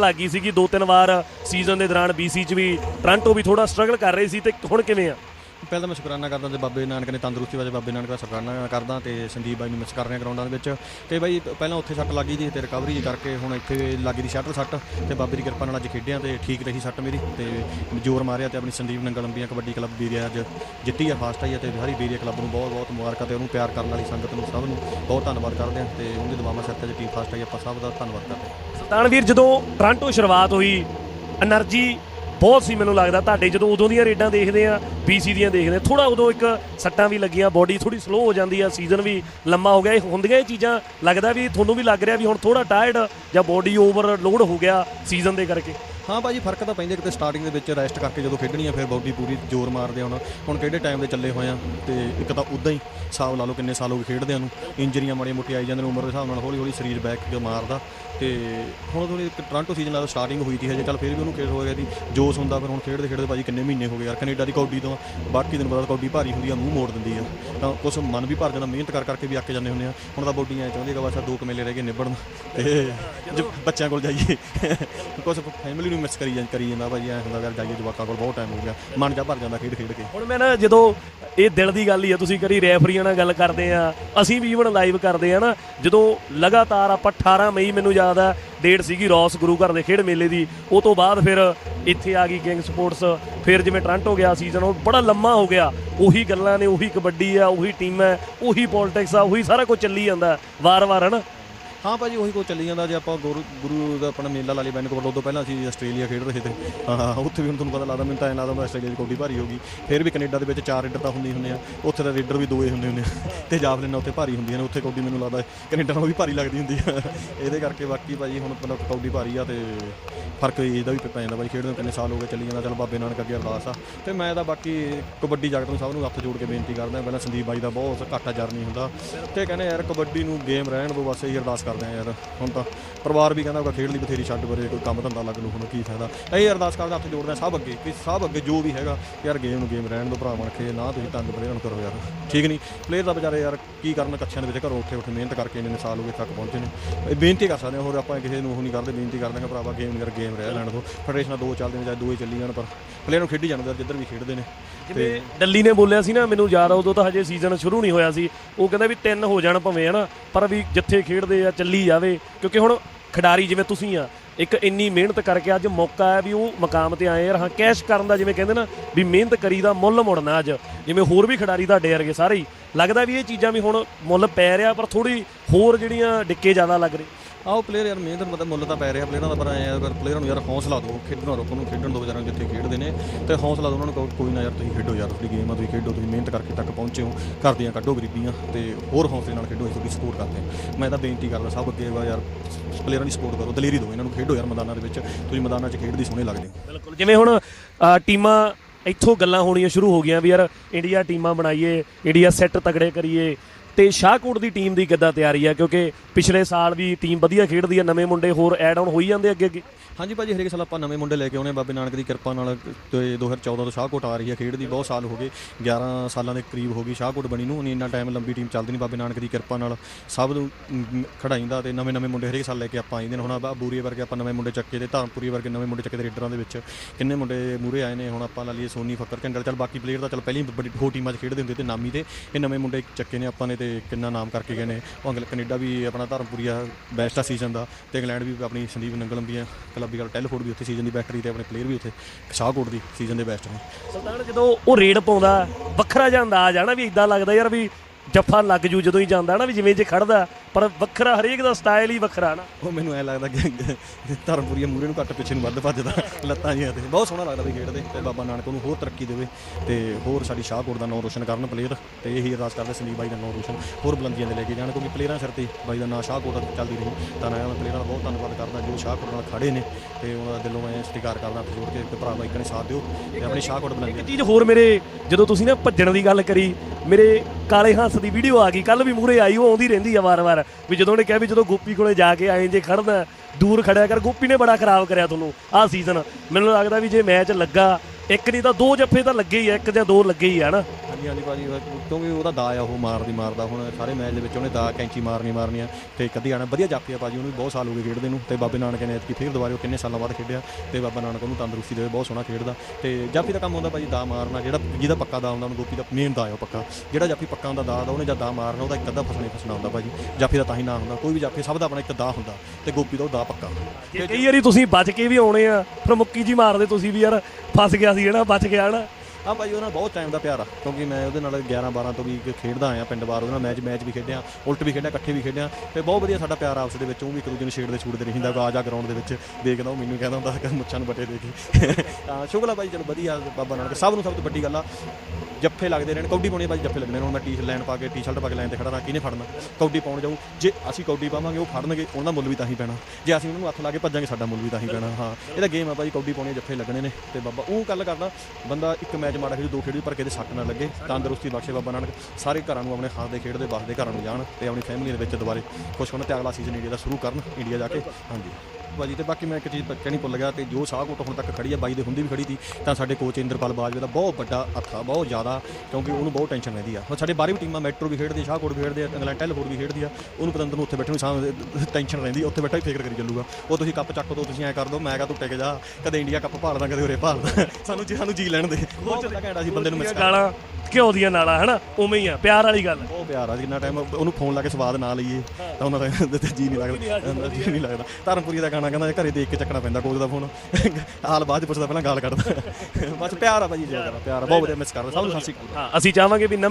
ਲੱਗ ਗਈ ਸੀਗੀ ਦੋ ਤਿੰਨ ਵਾਰ ਸੀਜ਼ਨ ਦੇ ਦੌਰਾਨ BC ਚ ਵੀ ਟ੍ਰਾਂਟੋ ਵੀ ਥੋੜਾ ਸਟਰਗਲ ਕਰ ਰਹੀ ਸੀ ਤੇ ਹੁਣ ਕਿਵੇਂ ਆ? ਪਹਿਲਾਂ ਮੈਂ ਸ਼ੁਕਰਾਨਾ ਕਰਦਾ ਤੇ ਬਾਬੇ ਨਾਨਕ ਨੇ ਤੰਦਰੁਸਤੀ ਵਾਜੇ ਬਾਬੇ ਨਾਨਕ ਦਾ ਸ਼ੁਕਰਾਨਾ ਕਰਦਾ ਤੇ ਸੰਦੀਪ ਬਾਈ ਨੂੰ ਮਿਸ ਕਰ ਰਿਹਾ ਗਰਾਊਂਡਾਂ ਦੇ ਵਿੱਚ। ਤੇ ਬਾਈ, ਪਹਿਲਾਂ ਉੱਥੇ ਸੱਟ ਲੱਗੀ ਸੀ ਤੇ ਰਿਕਵਰੀ ਕਰਕੇ ਹੁਣ ਇੱਥੇ ਲੱਗੀ ਦੀ ਸ਼ਟਲ ਸੱਟ ਤੇ ਬਾਬੇ ਦੀ ਕਿਰਪਾ ਨਾਲ ਅੱਜ ਖੇਡਿਆ ਤੇ ਠੀਕ ਰਹੀ ਸੱਟ ਮੇਰੀ ਤੇ ਜ਼ੋਰ ਮਾਰਿਆ ਤੇ ਆਪਣੀ ਸੰਦੀਪ ਨੰਗਲ ਲੰਬੀਆਂ ਕਬੱਡੀ ਕਲੱਬ ਵੀਰਿਆ ਅੱਜ ਜਿੱਤੀ ਆ ਫਾਸਟ ਆਈ ਤੇ ਹਰੀ ਵੀਰਿਆ ਕਲੱਬ ਨੂੰ ਬਹੁਤ ਬਹੁਤ ਮੁਬਾਰਕਾਂ ਤੇ ਉਹਨੂੰ ਪਿਆਰ ਕਰਨ ਵਾਲੀ ਸੰਗਤ ਨੂੰ ਸਭ ਨੂੰ ਬਹੁਤ ਧੰਨਵਾਦ ਕਰਦੇ ਹਾਂ ਤੇ ਉਹਦੀ ਦਵਾਵਾਂ ਸਿਰ ਤੇ ਟੀਮ ਫਾਸਟ ਆਈ ਆਪਾਂ ਸਭ ਦਾ ਧੰਨਵਾਦ ਕਰਦੇ ਹਾਂ ਸੁਲਤਾਨਵੀਰ ਜਦੋਂ ਟ੍ਰਾਂਟੋ ਸ਼ੁਰੂਆਤ ਹੋਈ ਐਨਰਜੀ ਬਹੁਤ ਸੀ ਮੈਨੂੰ ਲੱਗਦਾ ਤੁਹਾਡੇ, ਜਦੋਂ ਉਦੋਂ ਦੀਆਂ ਰੇਡਾਂ ਦੇਖਦੇ ਆ BC ਦੀਆਂ ਦੇਖਦੇ ਆ ਥੋੜਾ ਉਦੋਂ ਇੱਕ ਸੱਟਾਂ ਵੀ ਲੱਗੀਆਂ ਬੋਡੀ ਥੋੜੀ ਸਲੋ ਹੋ ਜਾਂਦੀ ਆ ਸੀਜ਼ਨ ਵੀ ਲੰਮਾ ਹੋ ਗਿਆ, ਇਹ ਹੁੰਦੀਆਂ ਇਹ ਚੀਜ਼ਾਂ, ਲੱਗਦਾ ਵੀ ਤੁਹਾਨੂੰ ਵੀ ਲੱਗ ਰਿਹਾ ਵੀ ਹੁਣ ਥੋੜਾ ਟਾਇਰਡ ਜਾਂ ਬੋਡੀ ਓਵਰਲੋਡ ਹੋ ਗਿਆ ਸੀਜ਼ਨ ਦੇ ਕਰਕੇ। ਹਾਂ ਭਾਜੀ, ਫ਼ਰਕ ਤਾਂ ਪੈਂਦਾ ਕਿਤੇ ਸਟਾਰਟਿੰਗ ਦੇ ਵਿੱਚ ਰੈਸਟ ਕਰਕੇ ਜਦੋਂ ਖੇਡਣੀ ਆ, ਫਿਰ ਬਾਡੀ ਪੂਰੀ ਜ਼ੋਰ ਮਾਰਦੇ ਆ ਹੁਣ। ਹੁਣ ਕਿਹੜੇ ਟਾਈਮ ਦੇ ਚੱਲੇ ਹੋਏ ਆ? ਤੇ ਇੱਕ ਤਾਂ ਉਦਾਂ ਹੀ ਹਿਸਾਬ ਲਾ ਲਓ ਕਿੰਨੇ ਸਾਲ ਹੋ ਗਏ ਖੇਡਦਿਆਂ ਨੂੰ। ਇੰਜਰੀਆਂ ਮਾੜੀਆਂ ਮੋਟੀਆਂ ਆਈ ਜਾਂਦੀਆਂ ਨੇ ਉਮਰ ਦੇ ਹਿਸਾਬ ਨਾਲ ਹੌਲੀ ਹੌਲੀ ਸਰੀਰ ਬੈਕ ਜੋ ਮਾਰਦਾ। ਤੇ ਹੁਣ ਥੋੜੀ ਟ੍ਰਾਂਟੋ ਸੀਜ਼ਨ ਲਾ ਸਟਾਰਟਿੰਗ ਹੋਈ ਸੀ ਹਜੇ, ਚੱਲ ਫਿਰ ਵੀ ਉਹਨੂੰ ਖੇਡ ਹੋ ਗਿਆ ਸੀ ਜੋਸ਼ ਹੁੰਦਾ, ਫਿਰ ਹੁਣ ਖੇਡਦੇ ਖੇਡਦੇ ਭਾਜੀ ਕਿੰਨੇ ਮਹੀਨੇ ਹੋ ਗਏ ਯਾਰ। ਕੈਨੇਡਾ ਦੀ ਕੌਡੀ ਤੋਂ ਬਾਕੀ ਦਿਨ ਬਾਅਦ ਕੌਡੀ ਭਾਰੀ ਹੁੰਦੀ ਆ, ਮੂੰਹ ਮੋੜ ਦਿੰਦੀ ਆ। ਤਾਂ ਕੁਛ ਮਨ ਵੀ ਭਰ ਜਾਂਦਾ, ਮਿਹਨਤ ਕਰ ਕਰਕੇ ਵੀ ਅੱਕ ਜਾਂਦੇ ਹੁੰਦੇ ਆ। ਹੁਣ ਤਾਂ ਬੋਡੀ ਐ ਚਾਹੁੰਦੀ ਕਿ ਬਸ ਆਹ ਦੋ ਕਮੇਲੇ ਰਹਿ ਗਏ ਨਿਬੜਨ। ਤੇ ਜੇ ਬੱਚਿਆਂ ਕੋਲ ਜਾਈਏ। ਕੁਛ ਫੈਮਿਲੀ ਨੂੰ ਮਿਸ ਕਰੀ ਜਾਂ ਕਰੀ ਜਾਂਦਾ ਭਾਜੀ, ਐ ਹੁੰਦਾ ਯਾਰ ਜਾਈਏ ਜਵਾਕਾਂ ਕੋਲ, ਬਹੁਤ ਟਾਈਮ ਹੋ ਗਿਆ। ਮਨ ਜਾ ਭਰ ਜਾਂਦਾ ਖੇਡ ਖੇਡ ਕੇ। ਹੁਣ ਮੈਂ ਨਾ ਜਦੋਂ ਇਹ ਦਿਲ ਦੀ ਗੱਲ ਹੀ ਆ, ਤੁਸੀਂ ਕਰੀ ਰੈਫਰੀਆਂ ਨਾਲ ਗੱਲ ਕਰਦੇ ਆ, ਅਸੀਂ ਵੀ ਇਵਨ ਲਾਈਵ ਕਰਦੇ ਆ ਨਾ, ਜਦੋਂ ਲਗਾਤਾਰ ਆਪਾਂ 18 ਮਈ ਮੈਨੂੰ ਯਾਦ ਆ ਡੇਟ ਸੀਗੀ ਰੌਸ ਗੁਰੂ ਘਰ ਦੇ ਖੇਡ ਮੇਲੇ ਦੀ, ਉਹ ਤੋਂ ਬਾਅਦ ਫਿਰ ਇੱਥੇ ਆ ਗਈ ਕਿੰਗ ਸਪੋਰਟਸ ਫਿਰ ਜਿਵੇਂ ਟ੍ਰਾਂਟੋ ਗਿਆ ਸੀਜ਼ਨ ਉਹ ਬੜਾ ਲੰਮਾ ਹੋ ਗਿਆ। ਉਹੀ ਗੱਲਾਂ ਨੇ, ਉਹੀ ਕਬੱਡੀ ਆ, ਉਹੀ ਟੀਮ ਹੈ ਉਹੀ ਪੋਲਿਟਿਕਸ ਆ, ਉਹੀ ਸਾਰਾ ਕੁਝ ਚੱਲੀ ਜਾਂਦਾ। ਵਾਰ-ਵਾਰ, ਹਨਾ? ਹਾਂ ਭਾਜੀ, ਉਹੀ ਕੋ ਚੱਲੀ ਜਾਂਦਾ ਜੇ ਆਪਾਂ ਗੁਰੂ ਗੁਰੂ ਦਾ ਆਪਣਾ ਮੇਲਾ ਲਾ ਲਈ ਬੈਨਕੋਵਰ ਉਦੋਂ ਪਹਿਲਾਂ ਅਸੀਂ ਆਸਟ੍ਰੇਲੀਆ ਖੇਡ ਰਹੇ ਤੇ ਹਾਂ ਹਾਂ, ਉੱਥੇ ਵੀ ਹੁਣ ਤੁਹਾਨੂੰ ਪਤਾ ਲੱਗਦਾ, ਮੈਨੂੰ ਤਾਂ ਐਂ ਲੱਗਦਾ ਆਸਟ੍ਰੇਲੀਆ ਦੀ ਕੌਡੀ ਭਾਰੀ ਹੋ ਗਈ। ਫਿਰ ਵੀ ਕੈਨੇਡਾ ਦੇ ਵਿੱਚ ਚਾਰ ਰੇਡਰ ਤਾਂ ਹੁੰਦੇ ਹੀ ਹੁੰਦੇ ਆ। ਉੱਥੇ ਦਾ ਰੇਡਰ ਵੀ ਦੋਏ ਹੁੰਦੇ ਹੁੰਦੇ ਆ। ਤੇ ਜਾਵਲਿਨ ਉੱਥੇ ਭਾਰੀ ਹੁੰਦੀਆਂ ਨੇ। ਉੱਥੇ ਕੌਡੀ ਮੈਨੂੰ ਲੱਗਦਾ ਕੈਨੇਡਾ ਨਾਲੋਂ ਵੀ ਭਾਰੀ ਲੱਗਦੀ ਹੁੰਦੀ ਆ। ਇਹਦੇ ਕਰਕੇ ਬਾਕੀ ਭਾਜੀ, ਹੁਣ ਮਤਲਬ ਕੌਡੀ ਭਾਰੀ ਆ ਤੇ ਫ਼ਰਕ ਇਹਦਾ ਵੀ ਪੈ ਜਾਂਦਾ ਬਾਈ। ਖੇਡਦੇ ਨੂੰ ਕਿੰਨੇ ਸਾਲ ਹੋ ਗਏ ਚੱਲੀ ਜਾਂਦਾ। ਚਲ ਬਾਬੇ ਨਾਨਕ ਅੱਗੇ ਅਰਦਾਸ ਆ। ਤੇ ਮੈਂ ਤਾਂ ਬਾਕੀ ਕਬੱਡੀ ਜਗਤ ਨੂੰ ਸਭ ਨੂੰ ਹੱਥ ਜੋੜ ਕੇ ਬੇਨਤੀ ਕਰਦਾ। ਪਹਿਲਾਂ ਸੰਦੀਪ ਬਾਈ ਦਾ ਬਹੁਤ ਘਾਟਾ ਜਰਨੀ ਹੁੰਦਾ। ਤੇ ਕਹਿੰਦੇ ਯਾਰ ਕਬੱਡੀ ਨੂੰ ਗੇਮ ਰਹਿਣ ਦੋ ਬਸ ਇਹੀ ਅਰਦਾਸ ਕਰਦੇ ਆ ਯਾਰ। ਹੁਣ ਤਾਂ ਪਰਿਵਾਰ ਵੀ ਕਹਿੰਦਾ ਹੋਗਾ ਖੇਡ ਲਈ ਬਥੇਰੀ ਛੱਡ ਪਰੇ, ਕੋਈ ਕੰਮ ਧੰਦਾ ਲੱਗ ਲੂ, ਹੁਣ ਕੀ ਫਾਇਦਾ? ਇਹ ਅਰਦਾਸ ਕਰਦਾ ਹੱਥ ਜੋੜਦੇ ਆ ਸਭ ਅੱਗੇ ਕਿ ਸਭ ਅੱਗੇ ਜੋ ਵੀ ਹੈਗਾ ਯਾਰ ਗੇਮ ਨੂੰ ਗੇਮ ਰਹਿਣ ਦੋ ਭਰਾ ਬਣ ਕੇ ਨਾ ਤੁਸੀਂ ਤੰਗ ਪਰੇ ਨੂੰ ਕਰੋ ਯਾਰ। ਠੀਕ ਨਹੀਂ ਪਲੇਅਰ ਦਾ ਵਿਚਾਰੇ ਯਾਰ ਕੀ ਕਰਨ, ਕੱਛਿਆਂ ਦੇ ਵਿੱਚ ਘਰੋਂ ਉੱਠੇ ਉੱਠੇ ਮਿਹਨਤ ਕਰਕੇ ਇੰਨੇ ਸਾਲ ਹੋ ਗਏ ਤੱਕ ਪਹੁੰਚੇ ਨੇ। ਇਹ ਬੇਨਤੀ ਕਰ ਸਕਦੇ ਹਾਂ, ਹੋਰ ਆਪਾਂ ਕਿਸੇ ਨੂੰ ਉਹ ਨਹੀਂ ਕਰਦੇ, ਬੇਨਤੀ ਕਰਦੇ ਹਾਂ ਕਿ ਭਰਾਵਾ ਗੇਮ ਯਾਰ ਗੇਮ ਰਹਿ ਲੈਣ ਦੋ ਫੈਡਰੇਸ਼ਨਾਂ ਦੋ ਚੱਲਦੇ ਨੇ ਚਾਹੇ ਦੋ ਹੀ ਚੱਲੀ ਜਾਣ, ਪਰ ਪਲੇਅਰ ਨੂੰ ਖੇਡੀ ਜਾਣ ਜਿੱਧਰ ਵੀ ਖੇਡਦੇ ਨੇ। ਜਿਵੇਂ ਡੱਲੀ ਨੇ ਬੋਲਿਆ ਸੀ ਨਾ, ਮੈਨੂੰ ਯਾਦ ਆ, ਉਦੋਂ ਤਾਂ ਹਜੇ ਸੀਜ਼ਨ ਸ਼ੁਰੂ ਨਹੀਂ ਹੋਇਆ ਸੀ। ਉਹ ਕਹਿੰਦਾ ਵੀ ਤਿੰਨ ਹੋ ਜਾਣ ਭਵੇਂ, ਹਨਾ? ਪਰ ਵੀ ਜਿੱਥੇ ਖੇਡਦੇ ਆ, ਚੱਲੀ ਜਾਵੇ। ਕਿਉਂਕਿ ਹੁਣ ਖਿਡਾਰੀ ਜਿਵੇਂ ਤੁਸੀਂ ਆ, ਇੱਕ ਇੰਨੀ ਮਿਹਨਤ ਕਰਕੇ ਅੱਜ ਮੌਕਾ ਹੈ ਵੀ ਉਹ ਮਕਾਮ ਤੇ ਆਏ ਯਾਰ ਹਾਂ ਕੈਸ਼ ਕਰਨ ਦਾ ਜਿਵੇਂ ਕਹਿੰਦੇ ਨਾ, ਵੀ ਮਿਹਨਤ ਕਰੀ ਦਾ ਮੁੱਲ ਮੁੜਨਾ ਅੱਜ। ਜਿਵੇਂ ਹੋਰ ਵੀ ਖਿਡਾਰੀ ਤੁਹਾਡੇ ਵਰਗੇ ਸਾਰੇ ਹੀ। ਲੱਗਦਾ ਵੀ ਇਹ ਚੀਜ਼ਾਂ ਵੀ ਹੁਣ ਮੁੱਲ ਪੈ ਰਿਹਾ, ਪਰ ਥੋੜੀ ਹੋਰ ਜਿਹੜੀਆਂ ਡਿੱਕੇ ਜ਼ਿਆਦਾ ਲੱਗ ਰਹੇ। ਆਓ ਪਲੇਅਰ ਯਾਰ ਮਿਹਨਤ ਮਤਲਬ ਮੁੱਲ ਤਾਂ ਪੈ ਰਿਹਾ ਪਲੇਅਰਾਂ ਦਾ, ਪਰ ਐਂ ਆ, ਅਗਰ ਪਲੇਅਰਾਂ ਨੂੰ ਯਾਰ ਹੌਸਲਾ ਦਿਓ, ਖੇਡਣਾ ਰੋਕੋ ਨੂੰ, ਖੇਡਣ ਦਿਓ ਵਿਚਾਰਿਆਂ ਨੂੰ ਜਿੱਥੇ ਖੇਡਦੇ ਨੇ, ਤੇ ਹੌਸਲਾ ਦਿਓ ਉਹਨਾਂ ਨੂੰ, ਕਹੋ ਕੋਈ ਨਾ ਯਾਰ ਤੁਸੀਂ ਖੇਡੋ ਯਾਰ ਤੁਹਾਡੀ ਗੇਮ ਆ, ਤੁਸੀਂ ਖੇਡੋ, ਤੁਸੀਂ ਮਿਹਨਤ ਕਰਕੇ ਤੱਕ ਪਹੁੰਚੇ ਹੋ ਘਰ ਦੀਆਂ ਕੱਢੋ ਗਰੀਬੀਆਂ, ਤੇ ਹੋਰ ਹੌਸਲੇ ਨਾਲ ਖੇਡੋ, ਇਸ ਤੁਹਾਡੀ ਸਪੋਰਟ ਕਰਦੇ ਹਾਂ। ਮੈਂ ਤਾਂ ਬੇਨਤੀ ਕਰਦਾ, ਸਭ ਅੱਗੇ ਯਾਰ ਪਲੇਅਰਾਂ ਦੀ ਸਪੋਰਟ ਕਰੋ, ਦਲੇਰੀ ਦਿਓ ਇਹਨਾਂ ਨੂੰ, ਖੇਡੋ ਯਾਰ ਮੈਦਾਨਾਂ ਦੇ ਵਿੱਚ, ਤੁਸੀਂ ਮੈਦਾਨਾਂ 'ਚ ਖੇਡਦੀ ਸੋਹਣੇ ਲੱਗਦੇ ਹੋ। ਬਿਲਕੁਲ, ਜਿਵੇਂ ਹੁਣ ਟੀਮਾਂ ਇੱਥੋਂ ਗੱਲਾਂ ਹੋਣੀਆਂ ਸ਼ੁਰੂ ਹੋ ਗਈਆਂ ਵੀ ਯਾਰ, ਇੰਡੀਆ ਟੀਮਾਂ ਬਣਾਈਏ, ਇੰਡੀਆ ਸੈੱਟ ਤਗੜੇ ਕਰੀਏ ਤੇ ਸ਼ਾਹਕੋਟ ਦੀ ਟੀਮ ਦੀ ਕਿੱਦਾਂ ਤਿਆਰੀ ਆ ਕਿਉਂਕਿ ਪਿਛਲੇ ਸਾਲ ਵੀ ਟੀਮ ਵਧੀਆ ਖੇਡਦੀ ਆ ਨਵੇਂ ਮੁੰਡੇ ਹੋਰ ਐਡ ਆਨ ਹੋਈ ਜਾਂਦੇ ਅੱਗੇ ਅੱਗੇ। ਹਾਂਜੀ ਭਾਜੀ ਹਰੇਕ ਸਾਲ ਆਪਾਂ ਨਵੇਂ ਮੁੰਡੇ ਲੈ ਕੇ ਆਉਣੇ ਬਾਬੇ ਨਾਨਕ ਦੀ ਕਿਰਪਾ ਨਾਲ ਤੇ 2014 ਤੋਂ ਸ਼ਾਹਕੋਟ ਆ ਰਹੀ ਹੈ ਖੇਡ ਦੀ ਬਹੁਤ ਸਾਲ ਹੋ ਗਏ। 11 ਸਾਲਾਂ ਦੇ ਕਰੀਬ ਹੋ ਗਈ ਸ਼ਾਹਕੋਟ ਬਣੀ ਨੂੰ ਨਹੀਂ ਇੰਨਾ ਟਾਈਮ ਲੰਬੀ ਟੀਮ ਚੱਲਦੀ ਨਹੀਂ। ਬਾਬੇ ਨਾਨਕ ਦੀ ਕਿਰਪਾ ਨਾਲ ਸਭ ਨੂੰ ਮ, ਖੜਾਈਂਦਾ ਤੇ ਨਵੇਂ ਨਵੇਂ ਮੁੰਡੇ ਹਰੇਕ ਸਾਲ ਲੈ ਕੇ ਆਪਾਂ ਆਈਂਦੇ ਨੇ ਹੁਣ ਆ ਬੂਰੀਏ ਵਰਗੇ ਆਪਾਂ ਨਵੇਂ ਮੁੰਡੇ ਚੱਕੇ ਤੇ ਧਰਮਪੁਰੀ ਵਰਗੇ ਨਵੇਂ ਮੁੰਡੇ ਚੱਕੇ ਤੇ ਰੇਡਰਾਂ ਦੇ ਵਿੱਚ ਕਿੰਨੇ ਮੁੰਡੇ ਮੂਰੇ ਆਏ ਨੇ। ਹੁਣ ਆਪਾਂ ਲਾ ਲਈਏ ਸੋਨੀ ਫੱਕਰ ਘੰਡਲ ਚੱਲ ਬਾਕੀ ਪਲੇਅਰ ਤਾਂ ਚੱਲ ਪਹਿਲੀ ਹੀ ਬੜੀ ਹੋ ਟੀਮਾਂ 'ਚ ਖੇਡਦੇ ਹੁੰਦੇ ਤੇ ਨਾਮੀ ਤੇ। ਇਹ ਨਵੇਂ ਮੁੰਡੇ ਚੱਕੇ ਨੇ ਆਪਾਂ ਨੇ ਤੇ ਕਿੰਨਾ ਨਾਮ ਕਰਕੇ ਗਏ ਨੇ। ਉਹ ਅੰਗਲ, ਕੈਨੇਡਾ ਵੀ ਆਪਣਾ ਧਰਮਪੁਰੀਆ ਬੈਸਟ ਆ ਸੀਜ਼ਨ ਦਾ ਤੇ ਇੰਗਲੈਂਡ ਵੀ ਆਪਣੀ ਸੰਦੀਪ ਨੰਗਲਮ ਦੀਆਂ ਕਲੱਬੀ ਗੱਲ ਟੈਲੀਫੋਰਡ ਵੀ ਉੱਥੇ ਸੀਜ਼ਨ ਦੀ ਬੈਸਟ ਰਹੀ ਤੇ ਆਪਣੇ ਪਲੇਅਰ ਵੀ ਉੱਥੇ, ਸ਼ਾਹਕੋਟ ਦੀ ਸੀਜ਼ਨ ਦੇ ਬੈਸਟ ਨੇ। ਸੁਲਤਾਨ, ਜਦੋਂ ਉਹ ਰੇਡ ਪਾਉਂਦਾ, ਵੱਖਰਾ ਜਿਹਾ ਆ ਜਾਣਾ ਵੀ ਇਦਾਂ ਲੱਗਦਾ ਯਾਰ ਵੀ ਜੱਫਾ ਲੱਗ ਜੂ ਜਦੋਂ ਹੀ ਜਾਂਦਾ ਨਾ ਵੀ ਜਿਵੇਂ ਜੇ ਖੜਦਾ। ਪਰ ਵੱਖਰਾ ਹਰੇਕ ਦਾ ਸਟਾਈਲ ਹੀ ਵੱਖਰਾ ਨਾ। ਉਹ ਮੈਨੂੰ ਐ ਲੱਗਦਾ ਕਿ ਧਰਮਪੁਰੀਆ ਮੂਰੇ ਨੂੰ ਘੱਟ ਪਿੱਛੇ ਨੂੰ ਵੱਧ ਭੱਜਦਾ ਲੱਤਾਂ ਜਿਹੀਆਂ ਤੇ। ਬਹੁਤ ਸੋਹਣਾ ਲੱਗਦਾ ਵੀ ਖੇਡਦੇ ਤੇ ਬਾਬਾ ਨਾਨਕ ਉਹਨੂੰ ਹੋਰ ਤਰੱਕੀ ਦੇਵੇ ਤੇ ਹੋਰ ਸਾਡੀ ਸ਼ਾਹਕੋਟ ਦਾ ਨਾਮ ਰੋਸ਼ਨ ਕਰਨ ਪਲੇਅਰ ਤੇ ਇਹੀ ਅਰਦਾਸ ਕਰਦੇ ਸੰਦੀਪ ਬਾਈ ਦਾ ਨਾਮ ਰੋਸ਼ਨ ਹੋਰ ਬੁਲੰਦੀਆਂ ਦੇ ਲੈ ਕੇ ਜਾਣ ਕਿਉਂਕਿ ਪਲੇਅਰਾਂ ਸਿਰ ਤੇ ਬਾਈ ਦਾ ਨਾਂ ਸ਼ਾਹਕੋਟ ਚੱਲਦੀ ਰਹੀ। ਤਾਂ ਮੈਂ ਪਲੇਅਰਾਂ ਦਾ ਬਹੁਤ ਧੰਨਵਾਦ ਕਰਦਾ ਜੋ ਸ਼ਾਹਕੋਟ ਨਾਲ ਖੜੇ ਨੇ ਤੇ ਉਹਨਾਂ ਦਾ ਦਿਲੋਂ ਮੈਂ ਸਤਿਕਾਰ ਕਰਦਾ ਜੋੜ ਕੇ ਕਿ ਭਰਾ ਬਾਈ ਕਨੇ ਸਾਥ ਦਿਓ ਤੇ ਆਪਣੀ ਸ਼ਾਹਕੋਟ ਇੱਕ ਬੁਲੰਦੀਆਂ ਚੀਜ਼ ਹੋਰ ਮੇਰੇ ਜਦੋਂ ਤੁਸੀਂ ਨਾ ਭੱਜਣ ਦੀ ਗੱਲ ਕਰੀ ਮੇਰੇ ਕਾਲੇ ਹੰਸ ਦੀ ਵੀਡੀਓ ਆ ਗਈ ਕੱਲ ਵੀ ਮੂਹਰੇ ਆਈ ਉਹ ਆਉਂਦੀ ਰਹਿੰਦੀ ਆ ਵਾਰ-ਵਾਰ। ਵੀ ਜਦੋਂ ਉਹਨੇ ਕਿਹਾ ਵੀ ਜਦੋਂ ਗੋਪੀ ਕੋਲੇ ਜਾ ਕੇ ਆਏ, ਜੇ ਖੜਨਾ, ਦੂਰ ਖੜਿਆ ਕਰ, ਗੋਪੀ ਨੇ ਬੜਾ ਖਰਾਬ ਕਰਿਆ ਤੁਹਾਨੂੰ, ਆਹ ਸੀਜ਼ਨ ਮੈਨੂੰ ਲੱਗਦਾ ਵੀ ਜੇ ਮੈਚ ਲੱਗਾ, ਇੱਕ ਨਹੀਂ ਤਾਂ ਦੋ ਜੱਫੇ ਤਾਂ ਲੱਗੇ ਹੀ ਆ, ਇੱਕ ਜਾਂ ਦੋ ਲੱਗੇ ਹੀ ਆ ਨਾ ਹਾਂਜੀ ਹਾਂਜੀ ਭਾਜੀ ਕਿਉਂਕਿ ਉਹਦਾ ਦਾ ਆ ਉਹ ਮਾਰਦੀ ਮਾਰਦਾ ਹੁਣ, ਸਾਰੇ ਮੈਚ ਦੇ ਵਿੱਚ ਉਹਨੇ ਦਾ ਕੈਂਚੀ ਮਾਰਨੀ ਮਾਰਨੀ ਆ ਤੇ ਕਦੀ ਆਣਾ, ਵਧੀਆ ਜਾਪੀ ਆ ਭਾਜੀ ਉਹਨੂੰ ਵੀ ਬਹੁਤ ਸਾਲ ਹੋ ਗਏ ਖੇਡਦੇ ਨੂੰ ਤੇ ਬਾਬੇ ਨਾਨਕ ਨੇ ਐਤਕੀ ਫੇਰ ਦੁਬਾਰੇ ਉਹ ਕਿੰਨੇ ਸਾਲਾਂ ਬਾਅਦ ਖੇਡਿਆ ਤੇ ਬਾਬਾ ਨਾਨਕ ਉਹਨੂੰ ਤੰਦਰੁਸਤੀ ਦੇਵੇ, ਬਹੁਤ ਸੋਹਣਾ ਖੇਡਦਾ ਤੇ ਜਾਫੀ ਦਾ ਕੰਮ ਹੁੰਦਾ ਭਾਜੀ ਦਾ ਮਾਰਨਾ, ਜਿਹੜਾ ਜਿਹਦਾ ਪੱਕਾ ਦਾ ਹੁੰਦਾ ਉਹਨੂੰ ਗੋਪੀ ਦਾ ਮੇਨ ਦਾ ਆ ਪੱਕਾ, ਜਿਹੜਾ ਜਾਫੀ ਪੱਕਾ ਹੁੰਦਾ ਦਾ ਦਾ, ਉਹਨੇ ਜਦ ਦਾ ਮਾਰਨਾ ਉਹਦਾ ਇੱਕ ਅੱਧਾ ਫਸਣਾ ਹੀ ਫਸਣਾ ਹੁੰਦਾ ਭਾਜੀ ਜਾਫੀ ਦਾ ਤਾਂ ਹੀ ਨਾ ਹੁੰਦਾ, ਕੋਈ ਵੀ ਜਾਫੀ ਸਭ ਦਾ ਆਪਣਾ ਇੱਕ ਦਾ ਹੁੰਦਾ ਤੇ ਗੋਪੀ ਦਾ ਉਹ ਦਾ ਪੱਕਾ ਜੇ ਕਈ ਵਾਰੀ ਤੁਸੀਂ ਬਚ ਕੇ ਵੀ ਆਉਣੇ ਆ, ਫਿਰ ਮੁੱਕੀ ਜੀ ਮਾਰਦੇ ਤੁਸੀਂ ਵੀ ਯਾਰ, ਫਸ ਗਿਆ ਸੀ ਜਿਹੜਾ, ਬਚ ਗਿਆ ਨਾ। ਹਾਂ ਭਾਈ, ਉਹਨਾਂ ਨਾਲ ਬਹੁਤ ਟਾਈਮ ਦਾ ਪਿਆਰ ਆ, ਕਿਉਂਕਿ ਮੈਂ ਉਹਦੇ ਨਾਲ 11 12 ਤੋਂ ਵੀ ਖੇਡਦਾ ਆਇਆ ਪਿੰਡ ਬਾਰ ਉਹਦੇ ਨਾਲ ਮੈਚ ਮੈਚ ਵੀ ਖੇਡਿਆ, ਉਲਟ ਵੀ ਖੇਡਿਆ, ਇਕੱਠੇ ਵੀ ਖੇਡਿਆ ਤੇ ਬਹੁਤ ਵਧੀਆ ਸਾਡਾ ਪਿਆਰ ਆਪਸ ਦੇ ਵਿੱਚ, ਉਹ ਵੀ ਇੱਕ ਦੂਜੇ ਨੂੰ ਛੇੜਦੇ ਛੂੜਦੇ ਰਹਿੰਦਾ ਆ ਜਾ ਗਰਾਊਂਡ ਦੇ ਵਿੱਚ, ਦੇਖਦਾ ਉਹ ਮੈਨੂੰ ਕਹਿੰਦਾ ਹੁੰਦਾ, ਮੁੱਛਾਂ ਨੂੰ ਬਟੇ ਦੇ ਕੇ। ਹਾਂ ਸ਼ੁਕਲਾ ਭਾਈ, ਚਲੋ ਵਧੀਆ, ਬਾਬਾ ਨਾਨਕ, ਸਭ ਨੂੰ ਸਭ ਤੋਂ ਵੱਡੀ ਗੱਲ ਆ। ਜੱਫੇ ਲੱਗਦੇ ਰਹਿਣ ਕੌਡੀ ਪਾਉਣੀ ਆ ਭਾਈ ਜੱਫੇ ਲੱਗਣੇ ਨੇ। ਹੁਣ ਮੈਂ ਟੀ ਲੈਣ ਪਾ ਕੇ ਟੀ-ਸ਼ਰਟ ਪਾ ਕੇ ਲਾਈਨ ਤੇ ਖੜਾ ਰਾਂ ਕਿਹਨੇ ਫੜਨਾ? ਕੌਡੀ ਪਾਉਣ ਜਾਊ ਜੇ ਅਸੀਂ ਕੌਡੀ ਪਾਵਾਂਗੇ ਉਹ ਫੜਨਗੇ ਉਹਨਾਂ ਦਾ ਮੁੱਲ ਵੀ ਤਾਂ ਹੀ ਪੈਣਾ। ਜੇ ਅਸੀਂ ਉਹਨਾਂ ਨੂੰ ਹੱਥ ਲਾ ਕੇ ਭੱਜਾਂਗੇ ਸਾਡਾ ਮੁੱਲ ਵੀ ਤਾਂ ਹੀ ਪੈਣਾ ਹਾਂ। ਇਹਦਾ ਗੇਮ ਆ ਭਾਈ ਕੌਡੀ ਪਾਉਣੀ ਆ, ਜੱਫੇ ਲੱਗਣੇ ਨੇ। ਤੇ ਬਾਬਾ ਉਹ ਗੱਲ ਕਰਦਾ ਬੰਦਾ ਇੱਕ ਮੈਚ ਮਾੜਾ ਖੇਡੂ ਦੋ ਖੇਡੂ ਪਰ ਕਿਤੇ ਸੱਟ ਨਾ ਲੱਗੇ ਤੰਦਰੁਸਤੀ ਬਖਸ਼ੇ ਬਾਬਾ ਨਾਨਕ ਸਾਰੇ ਘਰਾਂ ਨੂੰ ਆਪਣੇ ਹੱਸਦੇ ਖੇਡਦੇ ਵਸਦੇ ਘਰਾਂ ਨੂੰ ਜਾਣ ਤੇ ਆਪਣੀ ਫੈਮਿਲੀ ਦੇ ਵਿੱਚ ਦੁਬਾਰੇ ਖੁਸ਼ ਹੋਣ ਤੇ ਅਗਲਾ ਸੀਜ਼ਨ ਇੰਡੀਆ ਦਾ ਸ਼ੁਰੂ ਕਰਨ ਇੰਡੀਆ ਜਾ ਕੇ ਹਾਂਜੀ। ਬਾਜੀ ਤੇ ਬਾਕੀ ਮੈਂ ਇੱਕ ਚੀਜ਼ ਕਹਿਣੀ ਭੁੱਲ ਗਿਆ ਤੇ ਜੋ ਸਾਹਕੋਟ ਹੁਣ ਤੱਕ ਖੜੀ ਆ ਬਾਈ ਦੇ ਹੁੰਦੀ ਵੀ ਖੜੀ ਸੀ ਤਾਂ ਸਾਡੇ ਕੋਚ ਇੰਦਰਪਾਲ ਬਾਜਵੇ ਦਾ ਬਹੁਤ ਵੱਡਾ ਹੱਥ ਆ ਬਹੁਤ ਜ਼ਿਆਦਾ ਕਿਉਂਕਿ ਉਹਨੂੰ ਬਹੁਤ ਟੈਨਸ਼ਨ ਰਹਿੰਦੀ ਆ। ਸਾਡੇ ਬਾਹਰੀ ਵੀ ਟੀਮਾਂ ਮੈਟਰੋ ਵੀ ਖੇਡਦੀ ਸ਼ਾਹਕੋਟ ਵੀ ਖੇਡਦੇ ਆ ਇੰਗਲੈਂਡ ਟੈਲੀਫੋਰਡ ਵੀ ਖੇਡਦੀ ਆ ਉਹਨੂੰ ਪਤੰਦਰ ਨੂੰ ਉੱਥੇ ਬੈਠੇ ਨੂੰ ਸਾਹਮਣੇ ਟੈਨਸ਼ਨ ਰਹਿੰਦੀ ਉੱਥੇ ਬੈਠਾ ਹੀ ਫਿਕਰ ਕਰੀ ਚੱਲੂਗਾ ਉਹ ਤੁਸੀਂ ਕੱਪ ਚੱਕ ਦੋ ਤੁਸੀਂ ਐ ਕਰ ਦੋ ਮੈਂ ਕਹਾ ਤੂੰ ਟਿਕ ਜਾ ਕਦੇ ਇੰਡੀਆ ਕੱਪ ਭਾਲਦਾ ਕਦੇ ਉਰੇ ਭਾਲਦਾ ਸਾਨੂੰ ਜੀ ਸਾਨੂੰ ਜੀ ਲੈਣ ਦੇ। ਬਹੁਤ ਵੱਡਾ ਘੈਂਟਾ ਸੀ ਬੰਦੇ ਨੂੰ ਮਿਸ ਕਰ ਗਾਲਾਂ। ਘਿਓ ਦੀਆਂ ਨਾਲਾਂ ਹਨਾ? ਉਵੇਂ ਹੀ ਆ ਪਿਆਰ ਵਾਲੀ ਗੱਲ। ਬਹੁਤ ਪਿਆਰ ਆ ਜਿੰਨਾ ਟਾਈਮ ਉਹਨੂੰ ਫੋਨ ਲਾ ਕੇ ਸਵਾਦ ਨਾ ਲਈਏ ਤਾਂ ਉਹਨਾਂ ਦਾ ਜੀ ਨਹੀਂ ਲੱਗਦਾ ਜੀ ਨਹੀਂ ਲੱਗਦਾ। ਧਰਮਪੁਰੀ ਦਾ ਗਾਣਾ ਕਹਿੰਦਾ ਘਰੇ ਦੇਖ ਕੇ ਚੱਕਣਾ ਪੈਂਦਾ ਕੋਚ ਦਾ ਫੋਨ ਹਾਲ ਬਾਅਦ ਪੁੱਛਦਾ ਪਹਿਲਾਂ ਗਾਲ ਕੱਢਦਾ। ਬਸ ਪਿਆਰ ਆ ਭਾਜੀ ਜ਼ਿਆਦਾ ਪਿਆਰ ਆ ਬਹੁਤ ਵਧੀਆ ਮਿਸ ਕਰਦਾ ਸਭ ਨੂੰ ਸਤਿ ਸ਼੍ਰੀ ਅਕਾਲ। ਹਾਂ ਅਸੀਂ ਚਾਹਾਂਗੇ ਵੀ